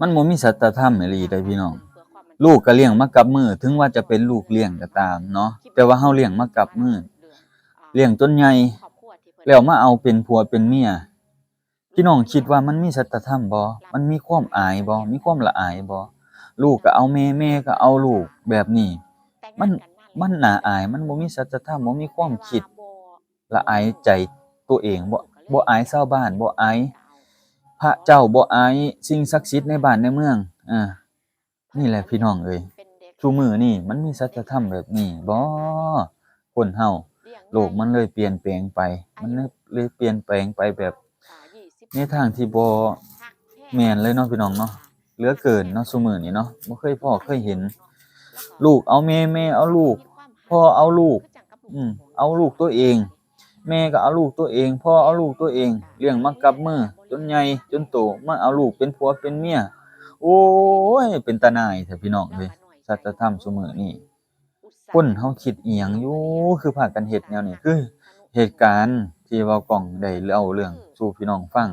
มันบ่มีสัจธรรมอีหลีเด้อพี่น้อง ลูกก็เลี้ยงมากับมือ ถึงว่าจะเป็นลูกเลี้ยงก็ตามเนาะแต่ว่าเฮาเลี้ยงมากับมือเลี้ยงจนใหญ่แล้วมาเอาเป็นผัวเป็นเมียพี่น้องคิดว่ามันมีสัจธรรมบ่มันมีความอายบ่มีความละอายบ่ลูกก็เอาแม่แม่ก็เอาลูกแบบนี้ มันมันน่าอาย มันบ่มีสัจธรรมบ่มีความคิดละอายใจตัวเองบ่บ่อายชาวบ้านบ่อายพ ระเจ้าบ่อายสิ่งศักดิ์สิทธิ์ในบ้านในเมืองอานี่แหละพี่น้องเอ้ยซุมื้อนี้มันมีสัจธรรมแบบนี้บ่คนเฮาโลกมันเลยเปลี่ยนแปลงไป มันเลยเลยเปลี่ยนแปลงไปแบบในทางที่บ่แม่นเลยเนาะพี่น้องเนาะเหลือเกินเนาะซุมื้อนี้เนาะบ่เคยพ้อเคยเห็น ลูกเอาแม่แม่เอาลูกพ่อเอาลูก อืมเอาลูกตัวเอง แม่ก็เอาลูกตัวเองพ่อเอาลูกตัวเองเลี้ยงมากับมือจ นใหญ่จนโตมาเอาลูกเป็นผัวเป็นเมียโอ้ยเป็นตาหน่ายแท้พี่น้องเอ้ยสัจธรรมซุมื้อนี้คนเฮาคิดเอิหยังอยู่คือพากันเฮ็ดแนวนี้คือเหตุการณ์ที่เว้ากล้องได้เล่าเรื่องสู่พี่น้องฟัง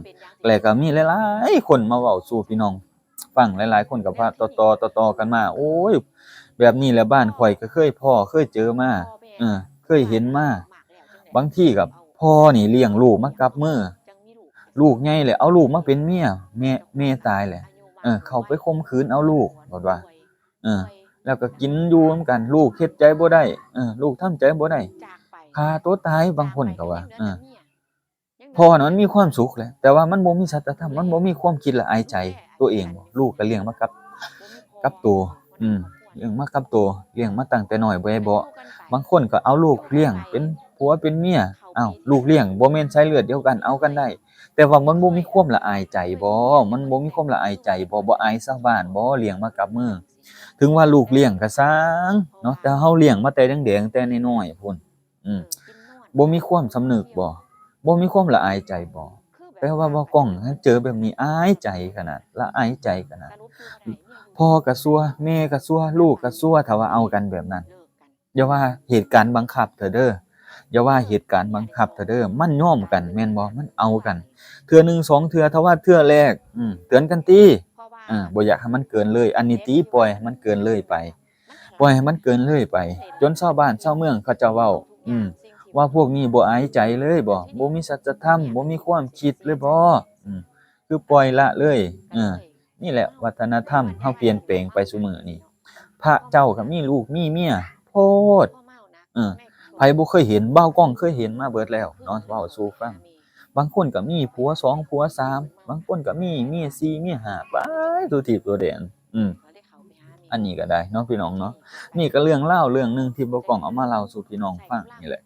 แล้วก็มีหลายๆคนมาเว้าสู่พี่น้องฟังหลายๆ คนก็ว่าต่อๆต่อๆกันมา โอ้ย แบบนี้แหละบ้านข้อยก็เคยพ้อเคยเจอมาเออเคยเห็นมาบางที่ก็พ่อนี่เลี้ยงลูกมากับมือ ลูกใหญ่แล้วเอาลูกมาเป็นเมียแม่แม่ตายแล้วเออ เขาไปข่มขืนเอาลูกว่าว่า เออ แล้วก็กินอยู่นกัน ลูกเฮ็ดใจบ่ได้เออลูกทำใจบ่ได้ฆ่าตัวตายบางคนก็ว่าเออพ่อน่ะมันมีความสุขแหละแต่ว่ามันบ่มีสัจธรรมมันบ่มีความคิดละอายใจ ตัวเองบ่ลูกก็เลี้ยงมากับกับตัวอืมเลี้ยงมากับตัวเลี้ยงมาตั้งแต่น้อยบ่ได้บ่บางคนก็เอาลูกเลี้ยงเป็นผัวเป็นเมีย อ้าวลูกเลี้ยงบ่แม่นสายเลือดเดียวกันเอากันได้ แต่ว่ามันบ่มีความละอายใจบ่มันบ่มีความละอายใจบ่บ่อายชาวบ้านบ่เลี้ยงมากับมือถึงว่าลูกเลี้ยงก็ซังเนาะแต่เฮาเลี้ยงมาแต่แดงๆแต่น้อยๆพู้นอืมบ่มีความสำนึกบ่บ่มีความละอายใจบ่แต่ว่าบ่กล้องเจอแบบนี้อายใจขนาดละอายใจขนาดพ่อก็ซัวแม่ก็ซัวลูกก็ซัวถ้าว่าเอากันแบบนั้นอย่าว่าเหตุการณ์บังคับเถอะเด้อ อย่าว่าเหตุการณ์บังคับเถอเด้อมันยอมกันแม่นบ่มันเอากันเทื่อหนึ่งสองเทื่อถ้าว่าเทื่อแรกอืมเตือนกันติเออบ่อยากให้มันเกินเลย อันนี้ติปล่อยให้มันเกินเลยไป ปล่อยให้มันเกินเลยไป จนชาวบ้านชาวเมืองเขาจะเว้า อืมว่าพวกนี้บ่อายใจเลยบ่บ่มีสัจธรรมบ่มีความคิดเลยบ่อืมคือปล่อยละเลยเออนี่แหละวัฒนธรรมเฮาเปลี่ยนแปลงไปซุมื้อนี้พระเจ้าก็มีลูกมีเมียโพดเออไผบ่เคยเห็นเบ่ากล้องเคยเห็นมาเบิดแล้วเนาะเว้าสู่ฟัง บางคนก็มีผัวสองผัวสามบางคนก็มีเมียสี่เมียห้าไปทุทิพย์ตัวแดนอืมอันนี้ก็ได้เนาะพี่น้องเนาะนี่ก็เรื่องเล่าเรื่องหนึ่งที่บ่กล้องเอามาเล่าสู่พี่น้องฟังนี่แหละ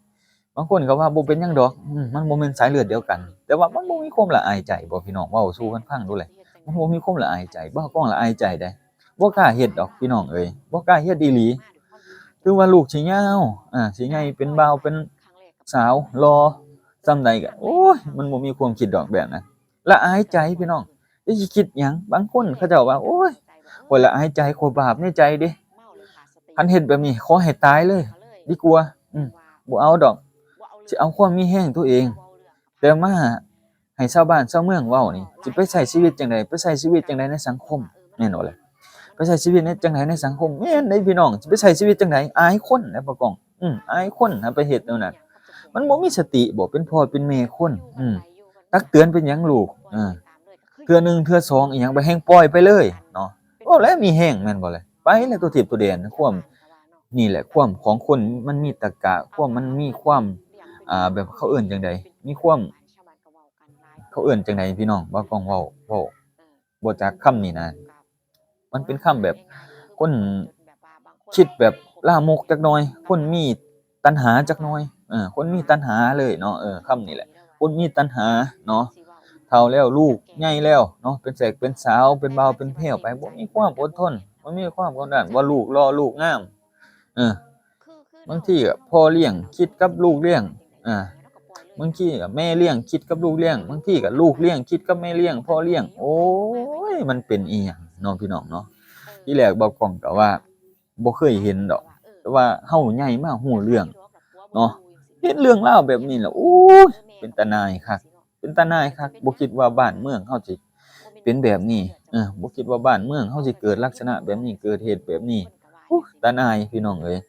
บางคนก็ว่าบ่เป็นหยังดอกอืมมันบ่แม่นสายเลือดเดียวกัน แต่ว่ามันบ่มีความละอายใจบ่พี่น้องเว้าสู่กันฟังดูแหละมันบ่มีความละอายใจบ่กล้องละอายใจได้บ่กล้าเฮ็ดดอกพี่น้องเอ้ยบ่กล้าเฮ็ดอีหลี ถึงว่าลูกสิยาวอ่าสิใหญ่เป็นบ่าวเป็นสาวรอส่ำใดก็โอ้ยมันบ่มีความคิดดอกแบบนั้นละอายใจพี่น้องจะสิคิดหยังบางคนเขาเจ้าว่า โอ้ยข้อยละอายใจข้อยบาปในใจเด้คันเฮ็ดแบบนี้ขอให้ตายเลย ดีกว่าอืมบ่เอาดอกสิเอาความมีแรงตัวเอง แต่มาให้ชาวบ้านชาวเมืองเว้านี่สิไปใช้ชีวิตจังได๋ไปใช้ชีวิตจังได๋ในสังคมแม่นบ่ล่ะ ไปใช้ชีวิตในจังได๋ในสังคมแม่นเด้พี่น้องสิไปใช้ชีวิตจังไดอายคนนะบ่กอง อืมอายคนนะไปเฮ็ดแนวนั้นมันบ่มีสติบ่เป็นพ่อเป็นแม่คน อืมตักเตือนเป็นหยังลูกเออเทือหนึ่งเทือสองอีหยังไปแฮงปล่อยไปเลยเนาะเว้แล้วมีแฮงแม่นบ่ล่ะไปแล้วตัวทิพย์ตัวแดนความนี่แหละความของคนมันมีตรรกะความมันมีความอ่าแบบเขาเอิ้นจังใดมีความเขาเอิ้นจังไดพี่น้องว่ากองเว้าเว้าบ่จักคำนี้นะ มันเป็นคำแบบคนคิดแบบลามกจักหน่อย คนมีตัณหาจักหน่อยเออคนมีตัณหาเลยเนาะเออคำนี้แหละ คนมีตัณหาเนาะเฒ่าแล้วลูกใหญ่แล้วเนาะเป็นแสกเป็นสาวเป็นเบาเป็นแพ้วไปบ่มีความอดทนบ่มีความกดดันว่าลูกรอลูกงามเออบางทีก็พ่อเลี้ยงคิดกับลูกเลี้ยงอ่าบางทีก็แม่เลี้ยงคิดกับลูกเลี้ยงบางทีก็ลูกเลี้ยงคิดกับแม่เลี้ยงพ่อเลี้ยง โอ้ยมันเป็นอีหยัง นาะพี่น้องเนาะที่แรกบ่กล้องก็ว่าบ่เคยเห็นดอก แต่ว่าเฮาใหญ่มาฮู้เรื่องเนาะเห็นเรื่องราวแบบนี้แล้วโอ้ยเป็นตาหน่ายคักเป็นตาหน่ายคักบ่คิดว่าบ้านเมืองเฮาสิเป็นแบบนี้เออบ่คิดว่าบ้านเมืองเฮาสิเกิดลักษณะแบบนี้เกิดเหตุแบบนี้อู้ตาหนายพี่น้องเอ้ย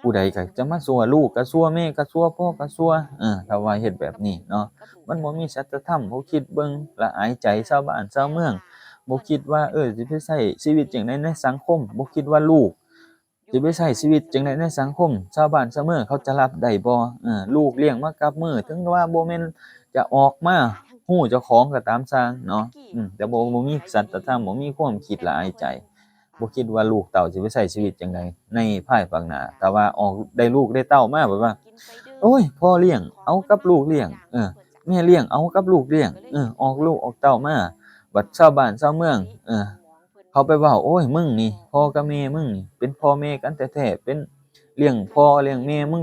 ผู้ใดก็จะมาซัวลูกก็ซัวแม่ก็ซัวพ่อก็ซัวเออถ้าว่าเฮ็ดแบบนี้เนาะมันบ่มีศีลธรรมบ่คิดเบิ่งละอายใจชาวบ้านชาวเมือง บ่คิดว่าเออสิไปใช้ชีวิตจังไดในสังคมบ่คิดว่าลูกสิไปใช้ชีวิตจังไดในสังคม ชาวบ้านชาวเมืองเขาจะรับได้บ่เออลูกเลี้ยงมากับมือ ถึงว่าบ่แม่นจะออกมาฮู้เจ้าของก็ตามสร้างเนาะอืมแต่บ่บ่มีสัจธรรมบ่มีความคิดละอายใจบ่คิดว่าลูกเต้าสิไปใช้ชีวิตจังไดในภายภาคหน้าแต่ว่าออกได้ลูกได้เต้ามาแบบว่า โอ้ยพ่อเลี้ยงเอากับลูกเลี้ยงเออแม่เลี้ยงเอากับลูกเลี้ยงเออออกลูกออกเต้ามา บัดชาวบ้านชาวเมือง เออ เขาไปเว้าโอ้ยมึงนี่พ่อกับแม่มึงนี่เป็นพ่อแม่กันแท้ๆเป็นเลี้ยงพ่อเลี้ยงแม่มึง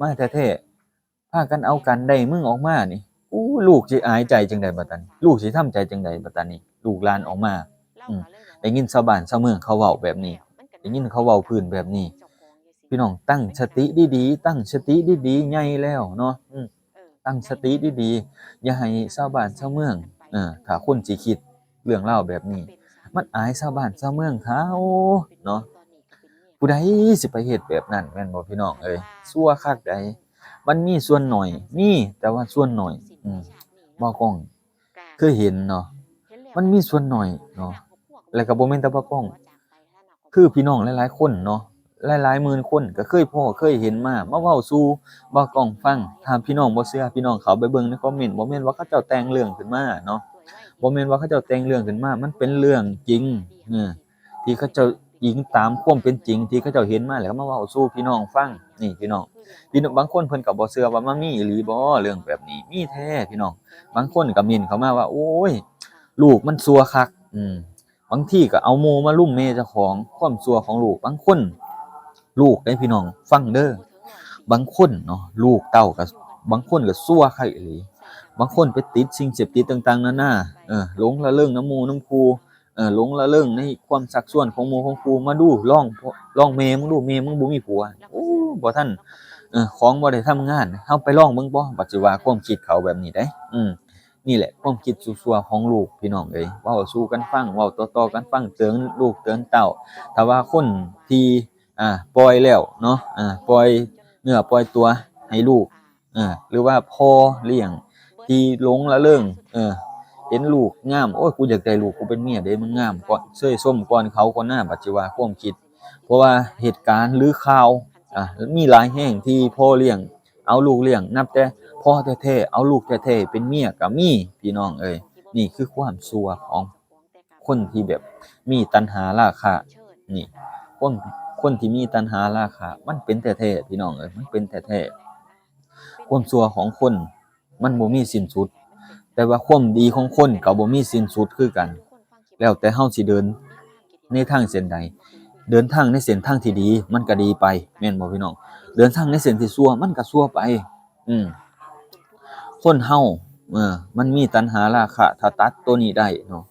มาแท้ๆพากันเอากันได้มึงออกมานี่อู้ลูกสิอายใจจังไดบัดนั้นลูกสิทำใจจังไดบัดนั้นนี่ลูกหลานออกมาอืมได้ยินชาวบ้านชาวเมืองเขาเว้าแบบนี้ได้ยินเขาเว้าพื้นแบบนี้ พี่น้องตั้งสติดีๆตั้งสติดีๆใหญ่แล้วเนาะอืมตั้งสติดีๆอย่าให้ชาวบ้านชาวเมืองเออถ้าคนสิคิด เรื่องเล่าวแบบนี้ มันอายชาวบ้านชาวเมืองเขาเนาะผู้ใดสิไปเฮ็ดแบบนั้นแม่นบ่พี่น้องเอ้ยซั่วคักใดมันมีส่วนหน่อย มีแต่ว่าส่วนหน่อยอืมบ่กล้องเคยเห็นเนาะมันมีส่วนหน่อยเนาะแล้วก็บ่แม่นแต่บ่กล้อง คือพี่น้องหลายๆคนเนาะหลายๆหมื่นคนก็เคยพ้อเคยเห็นมามาเว้าสู่บ่กล้องฟังถ้าพี่น้องบ่เชื่อพี่น้องเขาไปเบิ่งในคอมเมนต์บ่แม่นว่าเขาเจ้าแต่งเรื่องขึ้นมาเนาะ บ่แม่นว่าเขาเจ้าแต่งเรื่องขึ้นมา มันเป็นเรื่องจริงเออที่เขาเจ้าอิงตามความเป็นจริง ที่เขาเจ้าเห็นมาแล้วก็มาเว้าสู่พี่น้องฟังนี่พี่น้องพี่น้องบางคนเพิ่นก็บ่เชื่อว่ามันมีอีหลีบ่เรื่องแบบนี้ มีแท้พี่น้อง บางคนก็ม้นเข้ามาว่า โอ้ย ลูกมันซัวคัก อืมบางทีก็เอาโมมาลุ่มแม่เจ้าของความซัวของลูก บางคน ลูกได้พี่น้อง ฟังเด้อบางคนเนาะลูกเต้าก็บางคนก็ซัวคักอีหลี บางคนไปติดสิ่งเสพติดต่างๆนานาเออหลงละเริงน้ำมูน้ำคูเออหลงละเริงในความสักส่วนของหมู่ของครูมาดูลองลองเมมึงดูเมมึงบ่มีผัวโอ้บ่ทันเออของบ่ได้ทำงานเฮาไปลองเบิ่งบ่ปัจจุบันความคิดเขาแบบนี้ได้อืมนี่แหละความคิดซั่วๆของลูกพี่น้องเอ้ยเว้าสู่กันฟังเว้าต่อๆกันฟังเตือนลูกเตือนเต้าถ้าว่าคนที่อ่าปล่อยแล้วเนาะอ่าปล่อยเนื้อปล่อยตัวให้ลูกเออหรือว่าพ่อเลี้ยง ที่หลงละเริงเออเห็นลูกงามโอ้ยกูอยากได้ลูกกูเป็นเมียเด้มันงามก่อนเสื้อส้มก่อนเขาก่อนหน้าปัจจุบันความคิด เพราะว่าเหตุการณ์หรือข่าวอะมีหลายแห่งที่พ่อเลี้ยง เอาลูกเลี้ยงนับแต่พ่อแท้ๆเอาลูกแท้ๆเป็นเมียก็มีพี่น้องเอ้ยนี่คือความซัวของคนที่แบบมีตัณหาราคะนี่คนคนที่มีตัณหาราคะมันเป็นแท้ๆพี่น้องเอ้ยมันเป็นแท้ๆความซัวของคน มันบ่มีสิ้นสุด แต่ว่าความดีของคนก็บ่มีสิ้นสุดคือกัน แล้วแต่เฮาสิเดินในทางเส้นใด เดินทางในเส้นทางที่ดี มันก็ดีไปแม่นบ่พี่น้อง เดินทางในเส้นที่ชั่วมันก็ชั่วไป อืมคนเฮาเออ มันมีตัณหาราคะถ้าตัดตัวนี้ได้เนาะ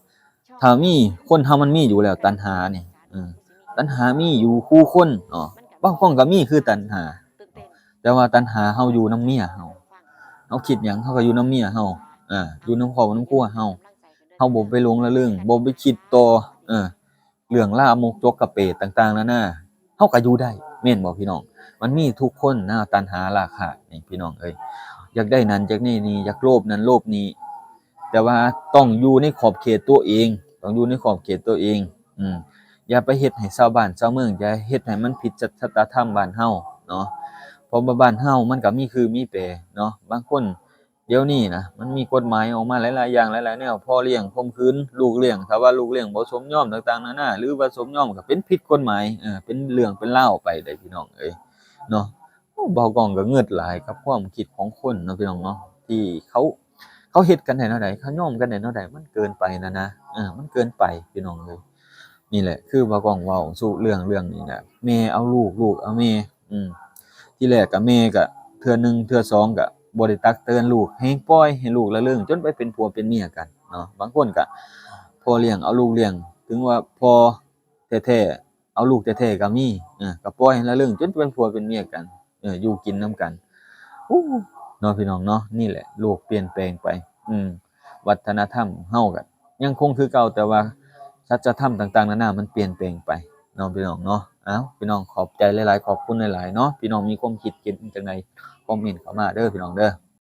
ถ้ามีคนเฮามันมีอยู่แล้วตัณหาเนี่ยเออตัณหามีอยู่คู่คนเนาะบางคนก็มีคือตัณหา แต่ว่าตัณหาเฮาอยู่นำเมียเฮา เฮาคิดหยังเฮาก็อยู่น้ำเมียเฮาอ่าอยู่น้ำคอบนำครัวเฮาเฮาบ่ไปลงละเรื่องบ่ไปคิดต่อเออเรื่องล่ามกจกกระเปดต่างๆนานาเฮาก็อยู่ได้แม่นบ่พี่น้อง มันมีทุกคนนะตัณหาราคะนี่พี่น้องเอ้ยอยากได้นั้นอยากนี่นี่อยากโลภนั้นโลภนี้ แต่ว่าต้องอยู่ในขอบเขตตัวเอง ต้องอยู่ในขอบเขตตัวเอง อืมอย่าไปเฮ็ดให้ชาวบ้านชาวเมืองอย่าเฮ็ดให้มันผิดจริยธรรมบ้านเฮาเนาะ เพราะว่าบ้านเฮามันก็มีคือมีแปเนาะบางคนเดี๋ยวนี้นะมันมีกฎหมายออกมาหลายๆอย่างหลายๆแนวพ่อเลี้ยงข่มขืนลูกเลี้ยงถ้าว่าลูกเลี้ยงบ่สมยอมต่างๆนานาหรือว่าสมยอมก็เป็นผิดกฎหมายเออเป็นเรื่องเป็นเล่าไปได้พี่น้องเอ้ยเนาะเบากองก็เงิดหลายกับความคิดของคนเนาะพี่น้องเนาะที่เขาเขาเฮ็ดกันได้เนาะใดเขาย่อมกันได้เนาะใดมันเกินไปนะนะเออมันเกินไปพี่น้องเอ้ยนี่แหละ คือบากองเว้าสู่เรื่องเรื่องนี้นะแม่เอาลูกลูกเอาแม่อืม ที่แรกก็แม่ก็เทื่อหนึ่งเทื่อสองก็บ่ได้ตักเตือนลูกให้ปล่อยให้ลูกละเรื่องจนไปเป็นผัวเป็นเมียกันเนาะบางคนก็พ่อเลี้ยงเอาลูกเลี้ยง ถึงว่าพอแท้ๆเอาลูกแท้ๆก็มีเออก็ปล่อยให้ละเรื่องจนเป็นผัวเป็นเมียกันเอออยู่กินนํกันอู้เนาะพี่น้องเนาะนี่แหละโลกเปลี่ยนแปลงไป อืม วัฒนธรรมเฮาก็ยังคงคือเก่าแต่ว่าสัจธรรมต่าง ๆนานามันเปลี่ยนแปลงไป น้องพี่น้องเนาะเอ้าพี่น้องขอบใจหลายๆ ขอบคุณหลายๆเนาะพี่น้องมีความคิดเห็นจังไดคอมเมนต์เข้ามาเด้อพี่น้องเด้อ